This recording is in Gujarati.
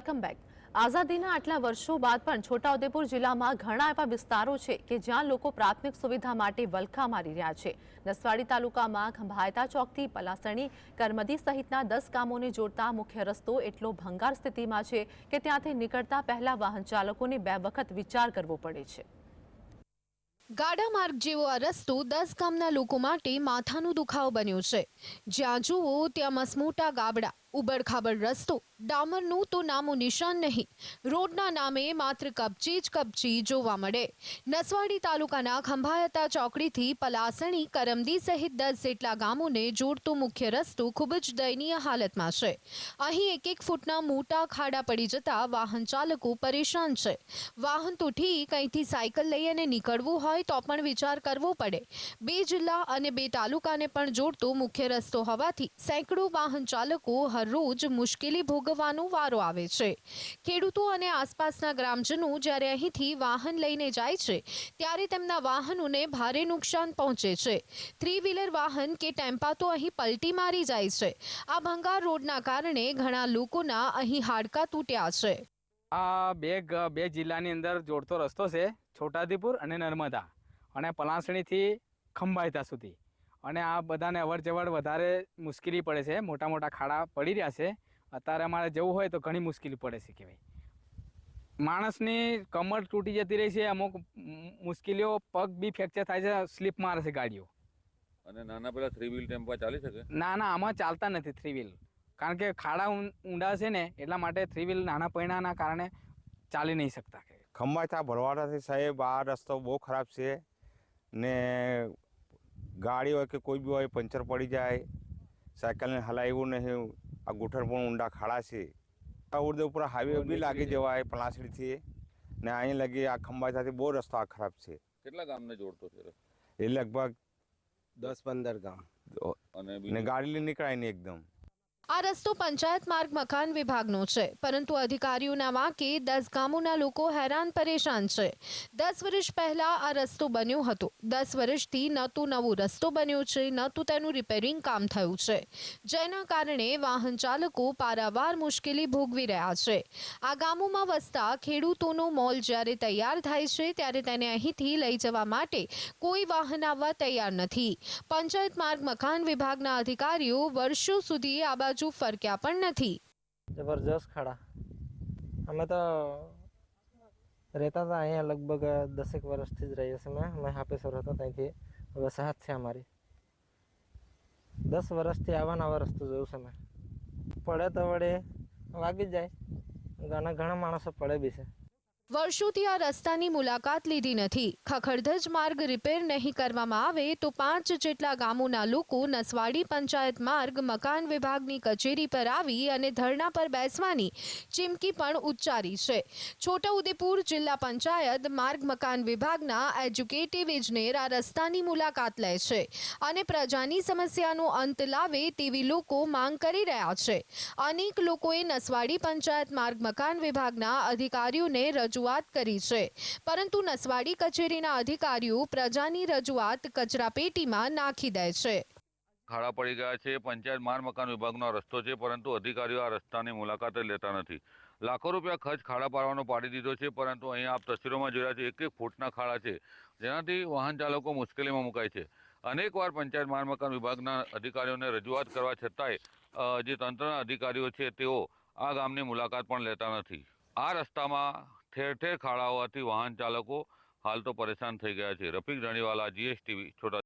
વેલકમ બેક આઝાદીના આટલા વર્ષો બાદ પણ છોટાઉદેપુર જિલ્લામાં ઘણા એવા વિસ્તારો છે કે જ્યાં લોકો પ્રાથમિક સુવિધા માટે વલખા મારી રહ્યા છે. નસવાડી તાલુકામાં ખંભાયતા ચોકથી પલાસણી, કરમદી સહિતના દસ ગામોને જોડતા મુખ્ય રસ્તો એટલો ભંગાર સ્થિતિમાં છે કે ત્યાંથી નીકળતા પહેલા વાહન ચાલકોને બે વખત વિચાર કરવો પડે છે. ગાડા માર્ગ જેવો આ રસ્તો દસ ગામના લોકો માટે માથાનું દુખાવો બન્યો છે. જ્યાં જુઓ ત્યાં મસમોટા ગાબડા. ઉબડખાબડ રસ્તો. ડામરનું તો નામું નિશાન નહીં. રોડના નામે માત્ર કપચી જ કપચી જોવા મળે. નસવાડી તાલુકાના ખંભાયતા ચોકડીથી પલાસણી, કરમદી સહિત દસ જેટલા ગામોને જોડતો મુખ્ય રસ્તો ખૂબ જ દયનીય હાલતમાં છે. અહીં એક એક ફૂટના મોટા ખાડા પડી જતા વાહન ચાલકો પરેશાન છે. વાહન તો ઠીક, અહીંથી સાયકલ લઈ અને નીકળવું હોય તો પણ વિચાર કરવો પડે. બે જિલ્લા અને બે તાલુકાને પણ જોડતો મુખ્ય રસ્તો હોવાથી સેંકડો વાહન ચાલકો હરરોજ મુશ્કેલી ભોગવવાનો વારો આવે છે. ખેડૂતો અને આસપાસના ગ્રામજનો જ્યારે અહીંથી વાહન લઈને જાય છે, ત્યારે તેમના વાહનોને ભારે નુકસાન પહોંચે છે. થ્રી વ્હીલર વાહન કે ટેમ્પા તો અહીં પલટી મારી જાય છે. આ ભંગાર રોડના કારણે ઘણા લોકોના અહીં હાડકાં તૂટ્યા છે. આ બે બે જિલ્લાની અંદર જોડતો રસ્તો છે, છોટાદીપુર અને નર્મદા. અને પલાસણીથી ખંભાયતા સુધી. અને આ બધાને અવર જવર વધારે મુશ્કેલી પડે છે. મોટા મોટા ખાડા પડી રહ્યા છે. અત્યારે અમારે જવું હોય તો ઘણી મુશ્કેલી પડે છે કહેવાય માણસની કમર તૂટી જતી રહી છે. અમુક મુશ્કેલીઓ પગ બી ફ્રેક્ચર થાય છે. સ્લીપ મારે છે ગાડીઓ. અને નાના પેલા થ્રી વ્હીલ ટેમ્પા ચાલી શકે? ના ના આમાં ચાલતા નથી થ્રી વ્હીલ કારણ કે ખાડા ઊંડા છે ને એટલા માટે થ્રી વ્હીલ નાના પૈણાના કારણે ચાલી નહીં શકતા ખંભાતા ભરવાડાથી સાહેબ આ રસ્તો બહુ ખરાબ છે ને ગાડી હોય કે કોઈ બી હોય પંચર પડી જાય સાયકલને હલાવ્યું નહીં આ ગુઠણ પણ ઊંડા ખાડા છે. આ ઉપર હાઈવે બી લાગી જવાય પલાસડીથી ને અહીં લગી આ ખંભાથી બહુ રસ્તો આ ખરાબ છે. કેટલા ગામને જોડતો છે એ લગભગ દસ પંદર ગામ. અને ને ગાડી લઈને નીકળાય નહીં એકદમ. આ રસ્તો પંચાયત માર્ગ મકાન વિભાગનો છે, પરંતુ અધિકારીઓના વાંકે દસ ગામોના લોકો હેરાન પરેશાન છે. દસ વર્ષ પહેલા આ રસ્તો બન્યો હતો. દસ વર્ષથી ન તો નવો રસ્તો બન્યો છે, ન તો તેનું રિપેરિંગ કામ થયું છે. જેના કારણે વાહન ચાલકો પારાવાર મુશ્કેલી ભોગવી રહ્યા છે. આ ગામોમાં વસતા ખેડૂતોનો મોલ જ્યારે તૈયાર થાય છે, ત્યારે તેને અહીંથી લઈ જવા માટે કોઈ વાહન આવવા તૈયાર નથી. પંચાયત માર્ગ મકાન વિભાગના અધિકારીઓ વર્ષો સુધી આ બાજુ ફરક્યા પણ નથી. જબરજસ્ત ખાડા. અમે તો રહેતા હતા અહીંયા લગભગ દસેક વર્ષથી જ રહીએ છીએ મેં મેં હાપેશ્વર હતા ત્યાંથી. વસાહત છે અમારી. દસ વર્ષથી આવા નવા રસ્તો જોયું છે મેં પડે તો વડે વાગી જાય. ઘણા ઘણા માણસો પડે બી છે. વર્ષોથી આ રસ્તાની મુલાકાત લીધી નથી. ખખડધજ માર્ગ રિપેર નહીં કરવામાં આવે તો પાંચ જેટલા ગામોના લોકો નસવાડી પંચાયત માર્ગ, મકાન વિભાગની કચેરી પર આવી અને ધરણા પર બેસવાની ચીમકી પણ ઉચ્ચારી છે. છોટાઉદેપુર જિલ્લા પંચાયત માર્ગ, મકાન વિભાગના એજ્યુકેટિવ ઇજનેર આ રસ્તાની મુલાકાત લે છે અને પ્રજાની સમસ્યાનો અંત લાવે તેવી લોકો માંગ કરી રહ્યા છે. અનેક લોકોએ નસવાડી પંચાયત માર્ગ, મકાન વિભાગના અધિકારીઓને રજૂઆત કરી છે. પરંતુ નસવાડી કચેરીના અધિકારીઓ પ્રજાની રજૂઆત કચરાપેટીમાં નાખી દે છે. ખાડા પડી ગયા છે. પંચાયત માર મકાન વિભાગનો રસ્તો છે, પરંતુ અધિકારીઓ આ રસ્તાની મુલાકાત લેતા નથી. લાખો રૂપિયા ખર્ચ ખાડા પાડવાનો પાડી દીધો છે, પરંતુ અહીંયા આપ તસવીરોમાં જોયા છે, એક એક ફૂટના ખાડા છે, જેનાથી વાહન ચાલકો મુશ્કેલીમાં મુકાય છે. અનેકવાર પંચાયત માર મકાન વિભાગના અધિકારીઓને રજૂઆત કરવા છતાંય જે તંત્રના અધિકારીઓ છે, તેઓ આ ગામની મુલાકાત પણ લેતા નથી. આ રસ્તામાં ઠેર ઠેર ખાડા હોવાથી વાહન ચાલકો હાલ તો પરેશાન થઈ ગયા છે. રફીક રણીવાલા જીએસટીવી છોટા